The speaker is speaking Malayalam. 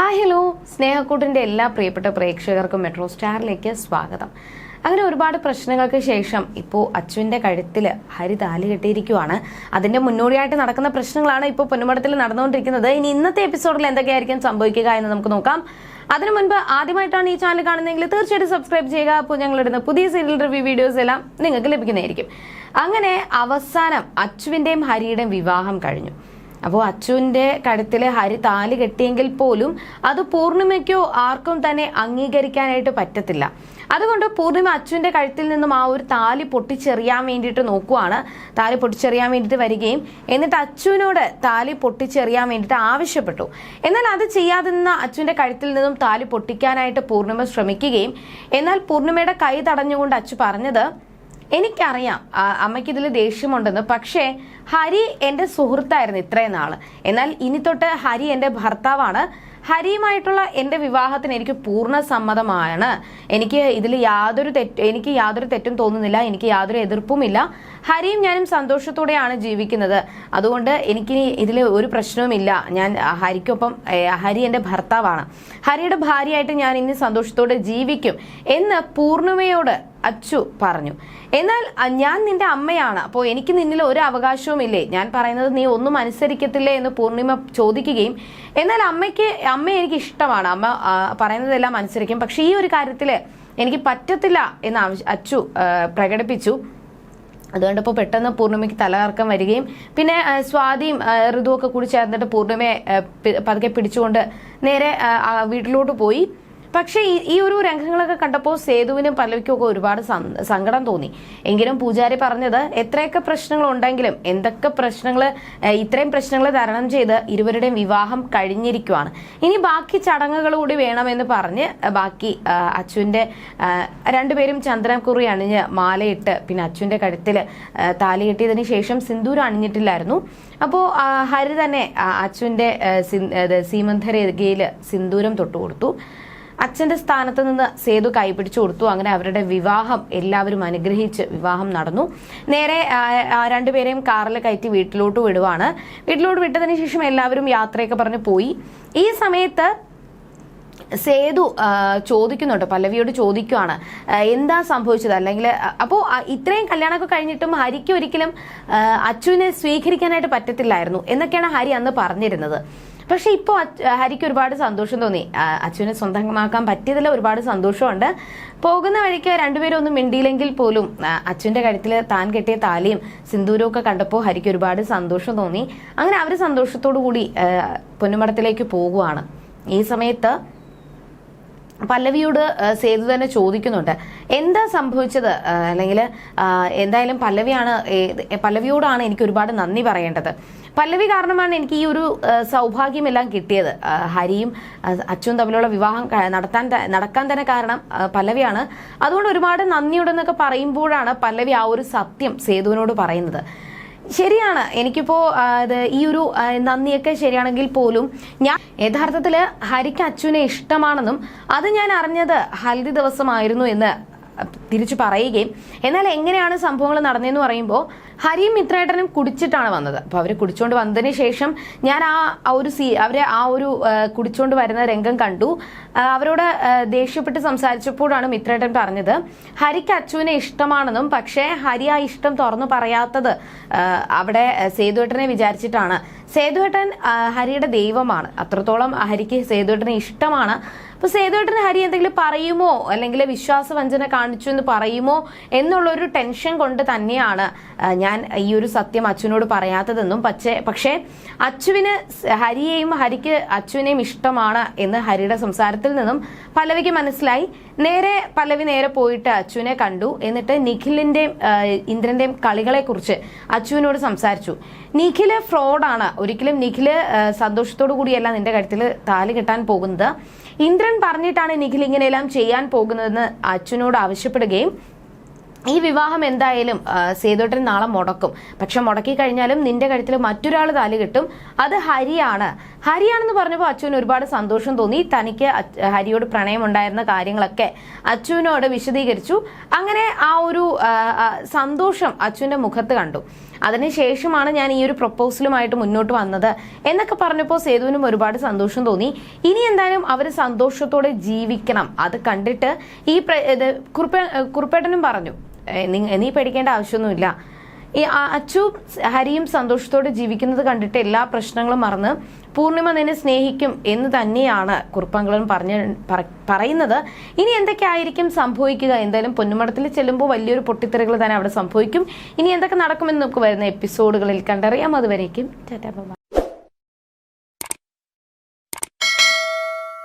ഹായ് ഹലോ സ്നേഹക്കൂട്ടിന്റെ എല്ലാ പ്രിയപ്പെട്ട പ്രേക്ഷകർക്കും മെട്രോ സ്റ്റാറിലേക്ക് സ്വാഗതം. അങ്ങനെ ഒരുപാട് പ്രശ്നങ്ങൾക്ക് ശേഷം ഇപ്പോൾ അച്ചുവിന്റെ കഴുത്തിൽ ഹരി താലി കെട്ടിയിരിക്കുവാണ്. അതിന്റെ മുന്നോടിയായിട്ട് നടക്കുന്ന പ്രശ്നങ്ങളാണ് ഇപ്പോൾ പൊന്നുമടത്തിൽ നടന്നുകൊണ്ടിരിക്കുന്നത്. ഇനി ഇന്നത്തെ എപ്പിസോഡിൽ എന്തൊക്കെയായിരിക്കും സംഭവിക്കുക എന്ന് നമുക്ക് നോക്കാം. അതിനു മുൻപ് ആദ്യമായിട്ടാണ് ഈ ചാനൽ കാണുന്നതെങ്കിൽ തീർച്ചയായിട്ടും സബ്സ്ക്രൈബ് ചെയ്യുക. അപ്പോൾ ഞങ്ങളിടുന്ന പുതിയ സീരിയൽ റിവ്യൂ വീഡിയോസ് എല്ലാം നിങ്ങൾക്ക് ലഭിക്കുന്നതായിരിക്കും. അങ്ങനെ അവസാനം അച്ചുവിന്റെയും ഹരിയുടെയും വിവാഹം കഴിഞ്ഞു. അപ്പോൾ അച്ചുവിന്റെ കഴുത്തിൽ ഹരി താലി കെട്ടിയെങ്കിൽ പോലും അത് പൂർണിമയ്ക്കോ ആർക്കും തന്നെ അംഗീകരിക്കാനായിട്ട് പറ്റത്തില്ല. അതുകൊണ്ട് പൂർണിമ അച്ചുവിന്റെ കഴുത്തിൽ നിന്നും ആ ഒരു താലി പൊട്ടിച്ചെറിയാൻ വേണ്ടിയിട്ട് നോക്കുവാണ്. താലി പൊട്ടിച്ചെറിയാൻ വേണ്ടിയിട്ട് വരികയും എന്നിട്ട് അച്ചുവിനോട് താലി പൊട്ടിച്ചെറിയാൻ വേണ്ടിയിട്ട് ആവശ്യപ്പെട്ടു. എന്നാൽ അത് ചെയ്യാതെ നിന്ന് അച്ചുവിന്റെ കഴുത്തിൽ നിന്നും താലി പൊട്ടിക്കാനായിട്ട് പൂർണിമ ശ്രമിക്കുകയും എന്നാൽ പൂർണിമയുടെ കൈ തടഞ്ഞുകൊണ്ട് അച്ചു പറഞ്ഞത് എനിക്കറിയാം. അമ്മയ്ക്ക് ഇതിൽ ദേഷ്യമുണ്ടെന്ന്. പക്ഷേ ഹരി എന്റെ സുഹൃത്തായിരുന്നു ഇത്രയും നാൾ. എന്നാൽ ഇനി തൊട്ട് ഹരി എന്റെ ഭർത്താവാണ്. ഹരിയുമായിട്ടുള്ള എന്റെ വിവാഹത്തിന് എനിക്ക് പൂർണ സമ്മതമാണ്. എനിക്ക് ഇതിൽ യാതൊരു തെറ്റ് എനിക്ക് യാതൊരു തെറ്റും തോന്നുന്നില്ല എനിക്ക് യാതൊരു എതിർപ്പുമില്ല. ഹരിയും ഞാനും സന്തോഷത്തോടെയാണ് ജീവിക്കുന്നത്. അതുകൊണ്ട് എനിക്ക് ഇതിൽ ഒരു പ്രശ്നവുമില്ല. ഞാൻ ഹരിക്കൊപ്പം ഹരി എന്റെ ഭർത്താവാണ്. ഹരിയുടെ ഭാര്യയായിട്ട് ഞാൻ ഇനി സന്തോഷത്തോടെ ജീവിക്കും എന്ന് പൂർണിമയോട് അച്ചു പറഞ്ഞു. എന്നാൽ ഞാൻ നിന്റെ അമ്മയാണ്. അപ്പോൾ എനിക്ക് നിന്നിൽ ഒരു അവകാശവും ഇല്ലേ ഞാൻ പറയുന്നത് നീ ഒന്നും അനുസരിക്കത്തില്ലേ എന്ന് പൂർണിമ ചോദിക്കുകയും എന്നാൽ അമ്മയ്ക്ക് അമ്മയെ എനിക്ക് ഇഷ്ടമാണ്. അമ്മ പറയുന്നതെല്ലാം അനുസരിക്കും. പക്ഷെ ഈ ഒരു കാര്യത്തിൽ എനിക്ക് പറ്റത്തില്ല എന്ന് അച്ചു പ്രകടിപ്പിച്ചു. അതുകൊണ്ട് ഇപ്പോൾ പെട്ടെന്ന് പൂർണിമയ്ക്ക് തലകറക്കം വരികയും പിന്നെ സ്വാതിയും ഋതുവൊക്കെ കൂടി ചേർന്നിട്ട് പൂർണിമയെ പതുക്കെ പിടിച്ചുകൊണ്ട് നേരെ വീട്ടിലോട്ട് പോയി. പക്ഷേ ഈ ഒരു രംഗങ്ങളൊക്കെ കണ്ടപ്പോൾ സേതുവിനും പല്ലവിക്കും ഒക്കെ ഒരുപാട് സങ്കടം തോന്നി. എങ്കിലും പൂജാരി പറഞ്ഞത് എത്രയൊക്കെ പ്രശ്നങ്ങൾ ഉണ്ടെങ്കിലും എന്തൊക്കെ പ്രശ്നങ്ങൾ ഇത്രയും പ്രശ്നങ്ങൾ തരണം ചെയ്ത് ഇരുവരുടെയും വിവാഹം കഴിഞ്ഞിരിക്കുവാണ്. ഇനി ബാക്കി ചടങ്ങുകൾ കൂടി വേണമെന്ന് പറഞ്ഞ് ബാക്കി അച്ഛന്റെ രണ്ടുപേരും ചന്ദനക്കുറി അണിഞ്ഞ് മാലയിട്ട് പിന്നെ അച്ഛന്റെ കഴുത്തിൽ താലി കെട്ടിയതിന് ശേഷം സിന്ദൂരം അണിഞ്ഞിട്ടില്ലായിരുന്നു. അപ്പോൾ ഹരി തന്നെ അച്ഛന്റെ സീമന്ധരേഖയിൽ സിന്ദൂരം തൊട്ടുകൊടുത്തു. അച്ഛന്റെ സ്ഥാനത്ത് നിന്ന് സേതു കൈപിടിച്ചു കൊടുത്തു. അങ്ങനെ അവരുടെ വിവാഹം എല്ലാവരും അനുഗ്രഹിച്ച് വിവാഹം നടന്നു. നേരെ രണ്ടുപേരെയും കാറിൽ കയറ്റി വീട്ടിലോട്ട് വിടുവാണ്. വീട്ടിലോട്ട് വിട്ടതിന് ശേഷം എല്ലാവരും യാത്രയൊക്കെ പറഞ്ഞ് പോയി. ഈ സമയത്ത് സേതു ചോദിക്കുന്നുണ്ട് പല്ലവിയോട് ചോദിക്കുവാണ് എന്താ സംഭവിച്ചത്? അല്ലെങ്കിൽ അപ്പോൾ ഇത്രയും കല്യാണമൊക്കെ കഴിഞ്ഞിട്ടും ഹരിക്ക് ഒരിക്കലും അച്ചുവിനെ സ്വീകരിക്കാനായിട്ട് പറ്റത്തില്ലായിരുന്നു എന്നൊക്കെയാണ് ഹരി അന്ന് പറഞ്ഞിരുന്നത്. പക്ഷെ ഇപ്പോൾ ഹരിക്ക് ഒരുപാട് സന്തോഷം തോന്നി. അച്ഛനെ സ്വന്തമാക്കാൻ പറ്റിയതിൽ ഒരുപാട് സന്തോഷമുണ്ട്. പോകുന്ന വഴിക്ക് രണ്ടുപേരും ഒന്നും മിണ്ടിയില്ലെങ്കിൽ പോലും അച്ഛന്റെ കഴുത്തിൽ താൻ കെട്ടിയ താലിയും സിന്ദൂരവും ഒക്കെ കണ്ടപ്പോൾ ഹരിക്ക് ഒരുപാട് സന്തോഷം തോന്നി. അങ്ങനെ അവർ സന്തോഷത്തോടു കൂടി പൊന്നുമടത്തിലേക്ക് പോകുവാണ്. ഈ സമയത്ത് പല്ലവിയോട് സേതു തന്നെ ചോദിക്കുന്നുണ്ട്. എന്താ സംഭവിച്ചത്? അല്ലെങ്കിൽ എന്തായാലും പല്ലവിയാണ് പല്ലവിയോടാണ് എനിക്ക് ഒരുപാട് നന്ദി പറയേണ്ടത്. പല്ലവി കാരണമാണ് എനിക്ക് ഈ ഒരു സൗഭാഗ്യമെല്ലാം കിട്ടിയത്. ഹരിയും അച്ഛനും തമ്മിലുള്ള വിവാഹം നടത്താൻ നടക്കാൻ തന്നെ കാരണം പല്ലവിയാണ്. അതുകൊണ്ട് ഒരുപാട് നന്ദിയുണ്ടെന്നൊക്കെ പറയുമ്പോഴാണ് പല്ലവി ആ ഒരു സത്യം സേതുവിനോട് പറയുന്നത്. ശരിയാണ്. എനിക്കിപ്പോ ഇത് ഈ ഒരു നന്ദിയൊക്കെ ശരിയാണെങ്കിൽ പോലും ഞാൻ യഥാർത്ഥത്തിൽ ഹരിക്ക് അച്ഛനെ ഇഷ്ടമാണെന്നും അത് ഞാൻ അറിഞ്ഞത് ഹൽദി ദിവസമായിരുന്നു എന്ന് തിരിച്ചു പറയുകയും എന്നാൽ എങ്ങനെയാണ് സംഭവങ്ങൾ നടന്നതെന്ന് പറയുമ്പോൾ ഹരിയും മിത്രേട്ടനും കുടിച്ചിട്ടാണ് വന്നത്. അപ്പോൾ അവർ കുടിച്ചുകൊണ്ട് വന്നതിന് ശേഷം ഞാൻ ആ ഒരു സീ അവരെ ആ ഒരു കുടിച്ചുകൊണ്ട് വരുന്ന രംഗം കണ്ടു. അവരോട് ദേഷ്യപ്പെട്ട് സംസാരിച്ചപ്പോഴാണ് മിത്രേട്ടൻ പറഞ്ഞത് ഹരിക്ക് അച്ചുവിനെ ഇഷ്ടമാണെന്നും പക്ഷേ ഹരി ആ ഇഷ്ടം തുറന്നു പറയാത്തത് അവിടെ സേതുവേട്ടനെ വിചാരിച്ചിട്ടാണ്. സേതുവേട്ടൻ ഹരിയുടെ ദൈവമാണ്. അത്രത്തോളം ഹരിക്ക് സേതുവേട്ടനെ ഇഷ്ടമാണ്. അപ്പൊ സേതുവേട്ടൻ ഹരി എന്തെങ്കിലും പറയുമോ? അല്ലെങ്കിൽ വിശ്വാസവഞ്ചന കാണിച്ചു എന്ന് പറയുമോ? എന്നുള്ള ഒരു ടെൻഷൻ കൊണ്ട് തന്നെയാണ് ആ, ഞാൻ ഈ ഒരു സത്യം അച്ഛനോട് പറയാത്തതെന്നും പക്ഷേ പക്ഷേ അച്ചുവിന് ഹരിയെയും ഹരിക്ക് അച്ചുവിനെയും ഇഷ്ടമാണ് എന്ന് ഹരിയുടെ സംസാരത്തിൽ നിന്നും പലവിക്ക് മനസ്സിലായി. നേരെ പലവി നേരെ പോയിട്ട് അച്ചുവിനെ കണ്ടു. എന്നിട്ട് നിഖിലിന്റെയും ഇന്ദ്രന്റെയും കളികളെ കുറിച്ച് അച്ചുവിനോട് സംസാരിച്ചു. നിഖിൽ ഫ്രോഡാണ്. ഒരിക്കലും നിഖിൽ സന്തോഷത്തോടു കൂടിയല്ല നിന്റെ കാര്യത്തിൽ താലി കിട്ടാൻ പോകുന്നത്. ഇന്ദ്രൻ പറഞ്ഞിട്ടാണ് നിഖിൽ ഇങ്ങനെയെല്ലാം ചെയ്യാൻ പോകുന്നതെന്ന് അച്ഛനോട് ആവശ്യപ്പെടുകയും ഈ വിവാഹം എന്തായാലും സേതുട്ടൻ നാളെ മുടക്കും. പക്ഷെ മുടക്കി കഴിഞ്ഞാലും നിന്റെ കഴുത്തിൽ മറ്റൊരാൾ താലി കിട്ടും. അത് ഹരിയാണ്. ഹരിയാണെന്ന് പറഞ്ഞപ്പോൾ അച്ഛന് ഒരുപാട് സന്തോഷം തോന്നി. തനിക്ക് ഹരിയോട് പ്രണയം ഉണ്ടായിരുന്ന കാര്യങ്ങളൊക്കെ അച്ഛനോട് വിശദീകരിച്ചു. അങ്ങനെ ആ ഒരു സന്തോഷം അച്ഛന്റെ മുഖത്ത് കണ്ടു. അതിനുശേഷമാണ് ഞാൻ ഈ ഒരു പ്രപ്പോസലുമായിട്ട് മുന്നോട്ട് വന്നത് എന്നൊക്കെ പറഞ്ഞപ്പോൾ സേതുവിനും ഒരുപാട് സന്തോഷം തോന്നി. ഇനി എന്തായാലും അവർ സന്തോഷത്തോടെ ജീവിക്കണം. അത് കണ്ടിട്ട് ഈ കുറുപ്പേട്ടനും പറഞ്ഞു. "ഏ, നി- പേടിക്കേണ്ട ആവശ്യമൊന്നുമില്ല. ഈ അച്ചു ഹരിയും സന്തോഷത്തോടെ ജീവിക്കുന്നത് കണ്ടിട്ട് എല്ലാ പ്രശ്നങ്ങളും മറന്ന് പൂർണിമ നിന്നെ സ്നേഹിക്കും എന്ന് തന്നെയാണ് കുറുപ്പങ്ങളും പറഞ്ഞ പറയുന്നത്. ഇനി എന്തൊക്കെ ആയിരിക്കും സംഭവിക്കുക? എന്തായാലും പൊന്നുമടത്തിൽ ചെല്ലുമ്പോൾ വലിയൊരു പൊട്ടിത്തെറികൾ തന്നെ അവിടെ സംഭവിക്കും. ഇനി എന്തൊക്കെ നടക്കുമെന്ന് നമുക്ക് വരുന്ന എപ്പിസോഡുകളിൽ കണ്ടറിയാം. അതുവരേക്കും.